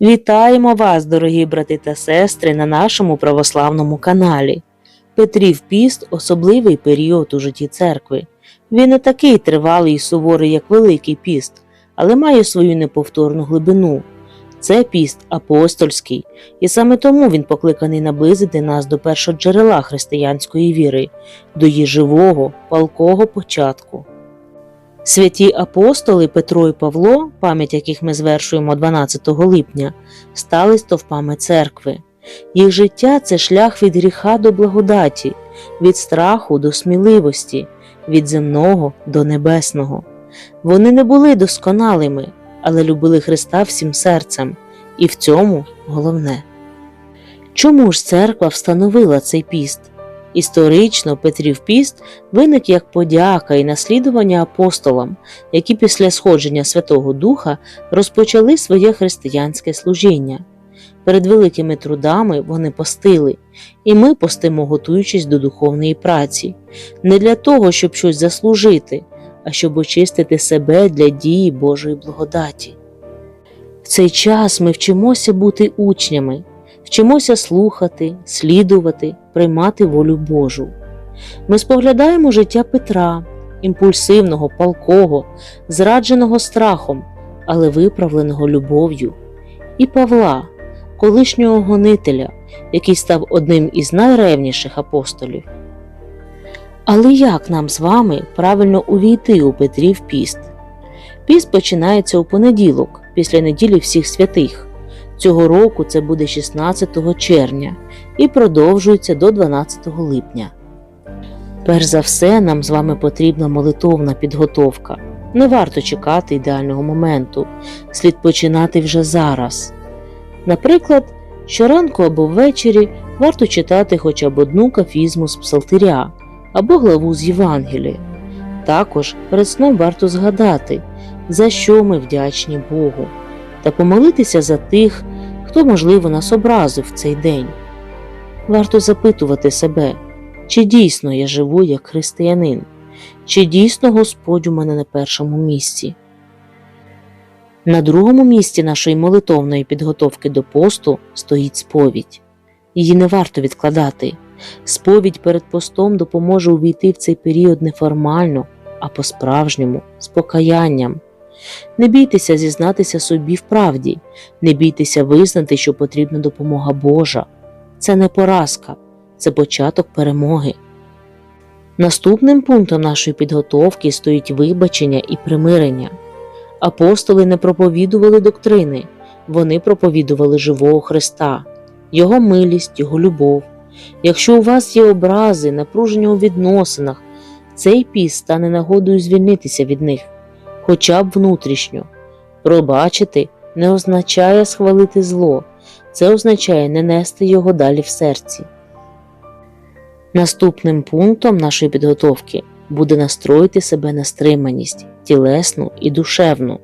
Вітаємо вас, дорогі брати та сестри, на нашому православному каналі. Петрів піст особливий період у житті церкви. Він не такий тривалий і суворий, як Великий піст, але має свою неповторну глибину. Це піст апостольський, і саме тому він покликаний наблизити нас до першого джерела християнської віри, до її живого, палкого початку. Святі апостоли Петро і Павло, пам'ять яких ми звершуємо 12 липня, стали стовпами церкви. Їх життя це шлях від гріха до благодаті, від страху до сміливості, від земного до небесного. Вони не були досконалими, але любили Христа всім серцем, і в цьому головне. Чому ж церква встановила цей піст? Історично Петрів піст виник як подяка і наслідування апостолам, які після сходження Святого Духа розпочали своє християнське служіння. Перед великими трудами вони постили, і ми постимо, готуючись до духовної праці, не для того, щоб щось заслужити, а щоб очистити себе для дії Божої благодаті. В цей час ми вчимося бути учнями, вчимося слухати, слідувати, приймати волю Божу. Ми споглядаємо життя Петра, імпульсивного, палкого, зрадженого страхом, але виправленого любов'ю, і Павла, колишнього гонителя, який став одним із найревніших апостолів. Але як нам з вами правильно увійти у Петрів піст? Піст починається у понеділок, після неділі всіх святих. Цього року це буде 16 червня і продовжується до 12 липня. Перш за все, нам з вами потрібна молитовна підготовка. Не варто чекати ідеального моменту, слід починати вже зараз. Наприклад, щоранку або ввечері варто читати хоча б одну кафізму з псалтиря або главу з Євангелія. Також перед сном варто згадати, за що ми вдячні Богу, та помолитися за тих, хто, можливо, нас образив в цей день. Варто запитувати себе, чи дійсно я живу як християнин, чи дійсно Господь у мене на першому місці. На другому місці нашої молитовної підготовки до посту стоїть сповідь. Її не варто відкладати. Сповідь перед постом допоможе увійти в цей період не формально, а по-справжньому, з покаянням. Не бійтеся зізнатися собі в правді, не бійтеся визнати, що потрібна допомога Божа. Це не поразка, це початок перемоги. Наступним пунктом нашої підготовки стоїть вибачення і примирення. Апостоли не проповідували доктрини, вони проповідували живого Христа, Його милість, Його любов. Якщо у вас є образи, напруження у відносинах, цей піс стане нагодою звільнитися від них, хоча б внутрішньо. Пробачити не означає схвалити зло, це означає не нести його далі в серці. Наступним пунктом нашої підготовки буде настроїти себе на стриманість, тілесну і душевну.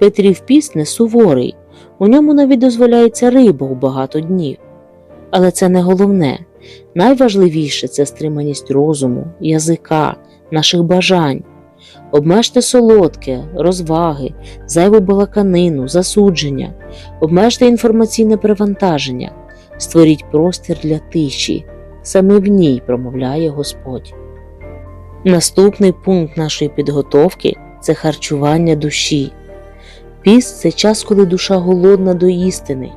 Петрів піст не суворий, у ньому навіть дозволяється риба у багато днів. Але це не головне. Найважливіше це стриманість розуму, язика, наших бажань. Обмежте солодке, розваги, зайву балаканину, засудження, обмежте інформаційне перевантаження, створіть простір для тиші, саме в ній промовляє Господь. Наступний пункт нашої підготовки це харчування душі. Піст це час, коли душа голодна до істини.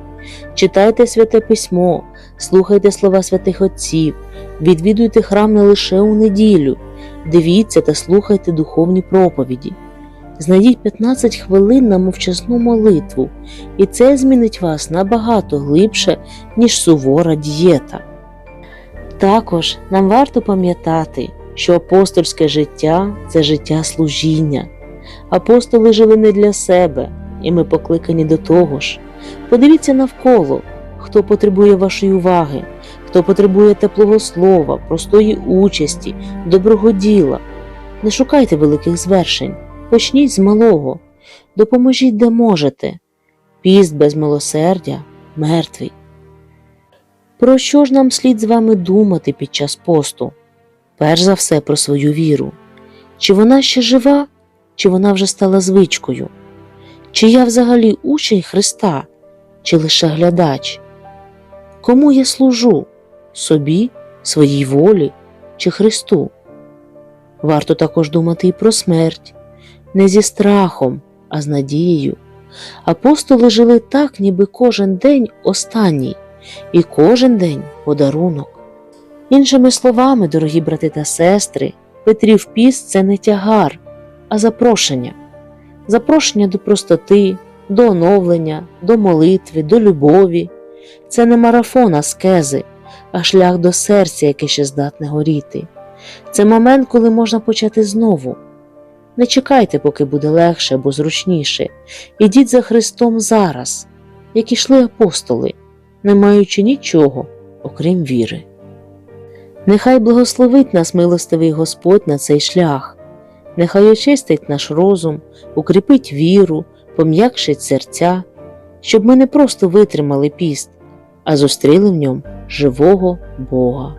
Читайте святе письмо, слухайте слова святих отців, відвідуйте храм не лише у неділю, дивіться та слухайте духовні проповіді. Знайдіть 15 хвилин на мовчасну молитву, і це змінить вас набагато глибше, ніж сувора дієта. Також нам варто пам'ятати, що апостольське життя це життя служіння. Апостоли жили не для себе, і ми покликані до того ж. Подивіться навколо, хто потребує вашої уваги, хто потребує теплого слова, простої участі, доброго діла. Не шукайте великих звершень, почніть з малого, допоможіть, де можете. Піст без милосердя мертвий. Про що ж нам слід з вами думати під час посту? Перш за все про свою віру. Чи вона ще жива, чи вона вже стала звичкою? Чи я взагалі учень Христа, чи лише глядач? Кому я служу? Собі, своїй волі чи Христу? Варто також думати і про смерть, не зі страхом, а з надією. Апостоли жили так, ніби кожен день останній, і кожен день подарунок. Іншими словами, дорогі брати та сестри, Петрів піст це не тягар, а запрошення. Запрошення до простоти, до оновлення, до молитви, до любові. Це не марафон аскези, а шлях до серця, яке ще здатне горіти. Це момент, коли можна почати знову. Не чекайте, поки буде легше або зручніше. Ідіть за Христом зараз, як ішли апостоли, не маючи нічого, окрім віри. Нехай благословить нас милостивий Господь на цей шлях, нехай очистить наш розум, укріпить віру, пом'якшить серця, щоб ми не просто витримали піст, а зустріли в ньому живого Бога.